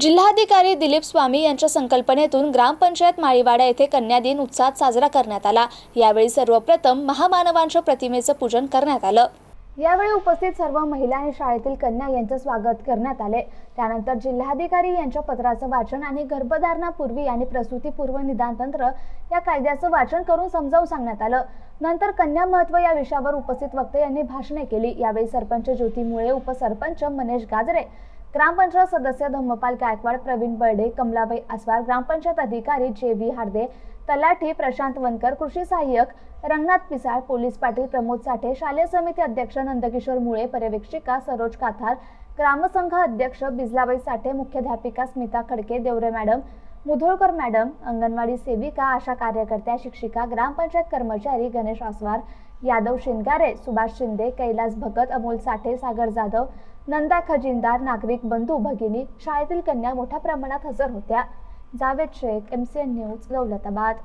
जिल्हाधिकारी दिलीप स्वामी यांच्या संकल्पनेतून ग्रामपंचायत माळीवाडा येथे कन्या दिन उत्साहात साजरा करण्यात आला. यावेळी सर्वप्रथम महामानवांच्या प्रतिमेचं पूजन करण्यात आलं. यावेळी उपस्थित सर्व महिला आणि शाळेतील कन्या यांचं स्वागत करण्यात आले. त्यानंतर जिल्हाधिकारी यांच्या पत्राचं वाचन आणि गर्भधारणापूर्वी आणि प्रसूतीपूर्व निदान तंत्र या कायद्याचं वाचन करून समजावून सांगण्यात आलं. नंतर कन्या महत्त्व या विषयावर उपस्थित वक्ते यांनी भाषणे केली. यावेळी सरपंच ज्योती मुळे उपसरपंच मनेश गाजरे ग्रामपंचायत सदस्य धम्मपाल गायकवाड प्रवीण बर्डे कमलाबाई आसवार ग्रामपंचायत अधिकारी जे व्ही हार्दे तलाठी प्रशांत वनकर कृषी सहाय्यक रंगनाथ पिसाळ पोलीस पाटील प्रमोद साठे शालेय समिती अध्यक्ष नंदकिशोर मुळे पर्यवेक्षिका सरोज काथार ग्रामसंघ अध्यक्ष बिजलाबाई साठे मुख्याध्यापिका स्मिता खडके देवरे मॅडम मुधोळकर मॅडम अंगणवाडी सेविका आशा कार्यकर्त्या शिक्षिका ग्रामपंचायत कर्मचारी गणेश आसवार यादव शिंगारे सुभाष शिंदे कैलास भगत अमोल साठे सागर जाधव नंदा खजिनदार नागरिक बंधू भगिनी शाळेतील कन्या मोठ्या प्रमाणात हजर होत्या. Javed Shaikh M C N news Daulatabad.